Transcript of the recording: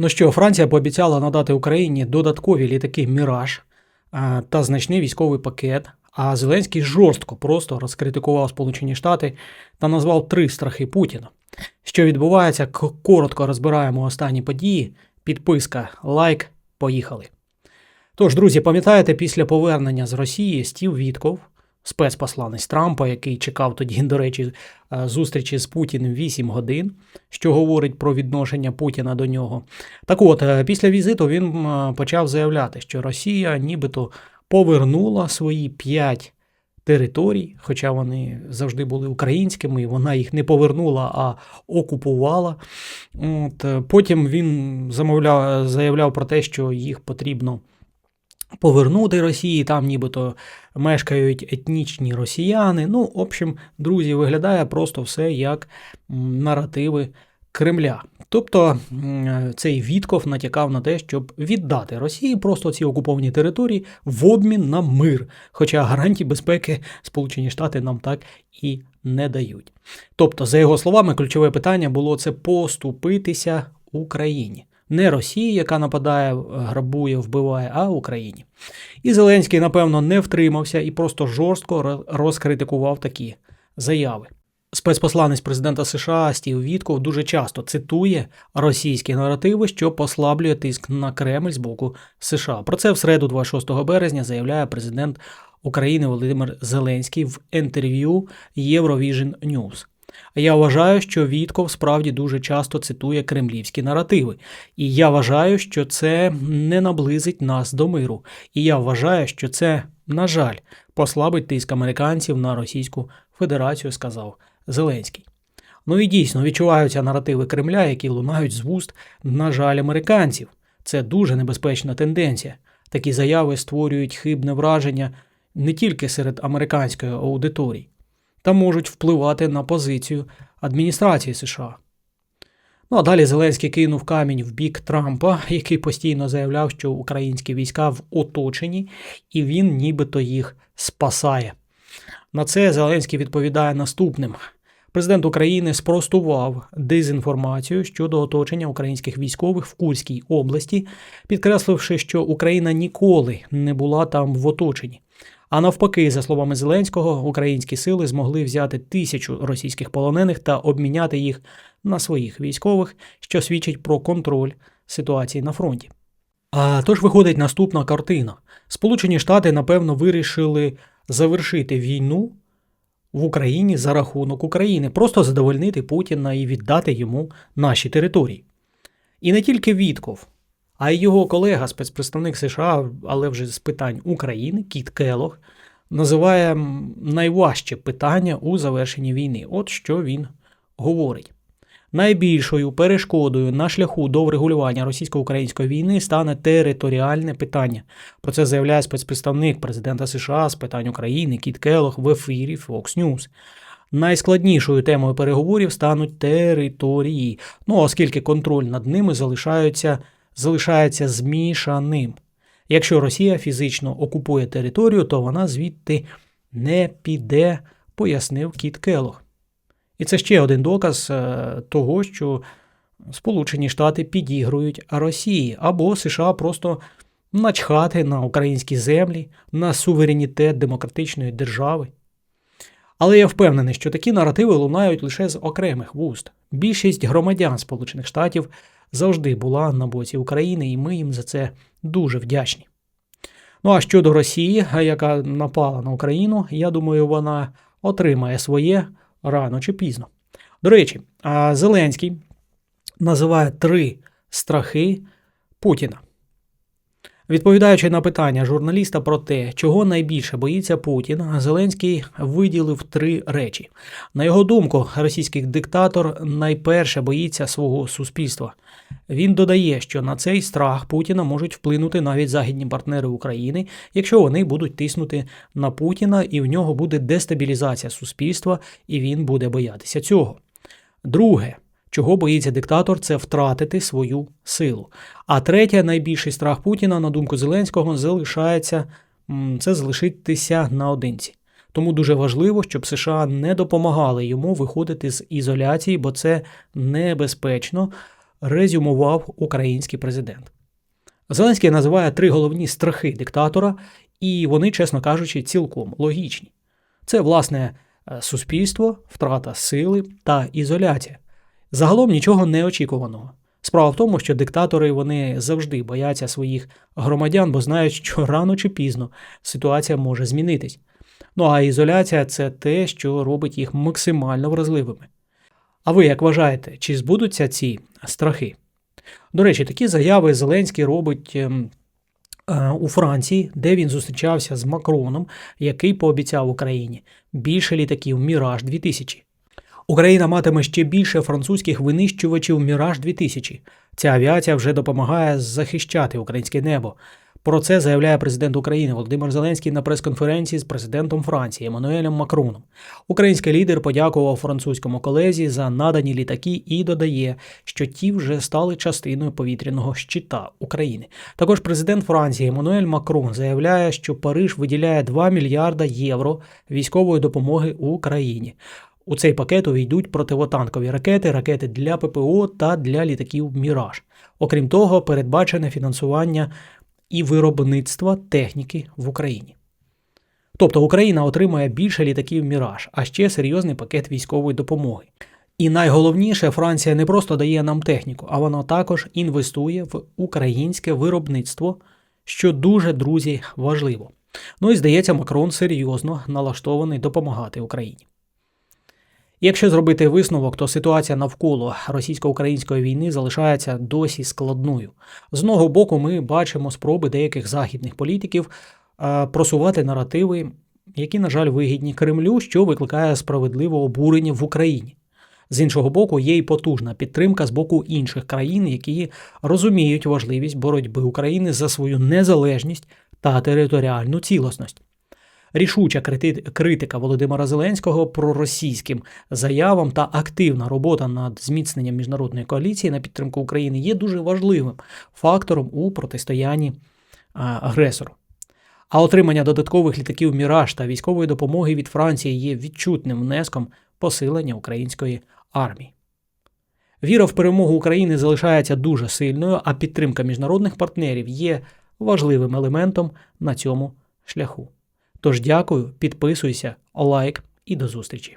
Ну що, Франція пообіцяла надати Україні додаткові літаки Міраж е, та значний військовий пакет. А Зеленський жорстко просто розкритикував Сполучені Штати та назвав три страхи Путіна. Що відбувається, коротко розбираємо останні події. Підписка, лайк, поїхали. Тож, друзі, пам'ятаєте, після повернення з Росії Стів Вітков, спецпосланець Трампа, який чекав тоді, до речі, е, зустрічі з Путіним 8 годин, що говорить про відношення Путіна до нього. Так от, е, після візиту він почав заявляти, що Росія нібито повернула свої п'ять територій, хоча вони завжди були українськими, вона їх не повернула, а окупувала. От, е, потім він замовляв, заявляв про те, що їх потрібно повернути Росії, там нібито мешкають етнічні росіяни. Ну, в общем, друзі, виглядає просто все як наративи Кремля. Тобто цей Вітков натякав на те, щоб віддати Росії просто ці окуповані території в обмін на мир. Хоча гарантій безпеки Сполучені Штати нам так і не дають. Тобто, за його словами, ключове питання було це поступитися Україні. Не Росії, яка нападає, грабує, вбиває, а Україні. І Зеленський, напевно, не втримався і просто жорстко ро- розкритикував такі заяви. Спецпосланець президента США Стів Вітков дуже часто цитує російські наративи, що послаблює тиск на Кремль з боку США. Про це в середу, 26 березня, заявляє президент України Володимир Зеленський в інтерв'ю Eurovision News. Я вважаю, що Вітков справді дуже часто цитує кремлівські наративи, і я вважаю, що це не наблизить нас до миру. І я вважаю, що це, на жаль, послабить тиск американців на Російську Федерацію, сказав Зеленський. Ну і дійсно відчуваються наративи Кремля, які лунають з вуст, на жаль, американців. Це дуже небезпечна тенденція. Такі заяви створюють хибне враження не тільки серед американської аудиторії, та можуть впливати на позицію адміністрації США. Ну а далі Зеленський кинув камінь в бік Трампа, який постійно заявляв, що українські війська в оточенні, і він нібито їх спасає. На це Зеленський відповідає наступним. Президент України спростував дезінформацію щодо оточення українських військових в Курській області, підкресливши, що Україна ніколи не була там в оточенні. А навпаки, за словами Зеленського, українські сили змогли взяти тисячу російських полонених та обміняти їх на своїх військових, що свідчить про контроль ситуації на фронті. А тож виходить наступна картина. Сполучені Штати, напевно, вирішили завершити війну в Україні за рахунок України, просто задовольнити Путіна і віддати йому наші території. І не тільки Вітков, а його колега, спецпредставник США, але вже з питань України, Кіт Келох, називає найважче питання у завершенні війни. От що він говорить. Найбільшою перешкодою на шляху до врегулювання російсько-української війни стане територіальне питання. Про це заявляє спецпредставник президента США з питань України Кіт Келох в ефірі Fox News. Найскладнішою темою переговорів стануть території, ну оскільки контроль над ними залишаються, залишається змішаним. Якщо Росія фізично окупує територію, то вона звідти не піде, пояснив Кіт Келох. І це ще один доказ е, того, що Сполучені Штати підігрують Росії або США просто начхати на українські землі, на суверенітет демократичної держави. Але я впевнений, що такі наративи лунають лише з окремих вуст. Більшість громадян Сполучених Штатів завжди була на боці України, і ми їм за це дуже вдячні. Ну а щодо Росії, яка напала на Україну, я думаю, вона отримає своє рано чи пізно. До речі, Зеленський називає три страхи Путіна. Відповідаючи на питання журналіста про те, чого найбільше боїться Путін, Зеленський виділив три речі. На його думку, російський диктатор найперше боїться свого суспільства. Він додає, що на цей страх Путіна можуть вплинути навіть західні партнери України, якщо вони будуть тиснути на Путіна, і в нього буде дестабілізація суспільства, і він буде боятися цього. Друге, чого боїться диктатор, це втратити свою силу. А третє, найбільший страх Путіна, на думку Зеленського, залишається це залишитися наодинці. Тому дуже важливо, щоб США не допомагали йому виходити з ізоляції, бо це небезпечно резюмував український президент. Зеленський називає три головні страхи диктатора, і вони, чесно кажучи, цілком логічні. Це, власне, е, суспільство, втрата сили та ізоляція. Загалом нічого неочікуваного. Справа в тому, що диктатори вони завжди бояться своїх громадян, бо знають, що рано чи пізно ситуація може змінитись. Ну а ізоляція це те, що робить їх максимально вразливими. А ви як вважаєте, чи збудуться ці страхи? До речі, такі заяви Зеленський робить ем, е, у Франції, де він зустрічався з Макроном, який пообіцяв Україні більше літаків Міраж 2000. Україна матиме ще більше французьких винищувачів Міраж 2000. Ця авіація вже допомагає захищати українське небо. Про це заявляє президент України Володимир Зеленський на прес-конференції з президентом Франції Еммануелем Макроном. Український лідер подякував французькому колезі за надані літаки і додає, що ті вже стали частиною повітряного щита України. Також президент Франції Еммануель Макрон заявляє, що Париж виділяє 2 мільярда євро військової допомоги Україні. У цей пакет увійдуть противотанкові ракети, ракети для ППО та для літаків Міраж. Окрім того, передбачене фінансування і виробництва техніки в Україні. Тобто Україна отримає більше літаків Міраж, а ще серйозний пакет військової допомоги. І найголовніше, Франція не просто дає нам техніку, а вона також інвестує в українське виробництво, що дуже, друзі, важливо. Ну і здається, Макрон серйозно налаштований допомагати Україні. Якщо зробити висновок, то ситуація навколо російсько-української війни залишається досі складною. З одного боку, ми бачимо спроби деяких західних політиків е, просувати наративи, які, на жаль, вигідні Кремлю, що викликає справедливе обурення в Україні. З іншого боку, є й потужна підтримка з боку інших країн, які розуміють важливість боротьби України за свою незалежність та територіальну цілісність. Рішуча критика Володимира Зеленського про російським заявам та активна робота над зміцненням міжнародної коаліції на підтримку України є дуже важливим фактором у протистоянні агресору. А отримання додаткових літаків Міраж та військової допомоги від Франції є відчутним внеском посилення української армії. Віра в перемогу України залишається дуже сильною, а підтримка міжнародних партнерів є важливим елементом на цьому шляху. Тож дякую, підписуйся, лайк і до зустрічі.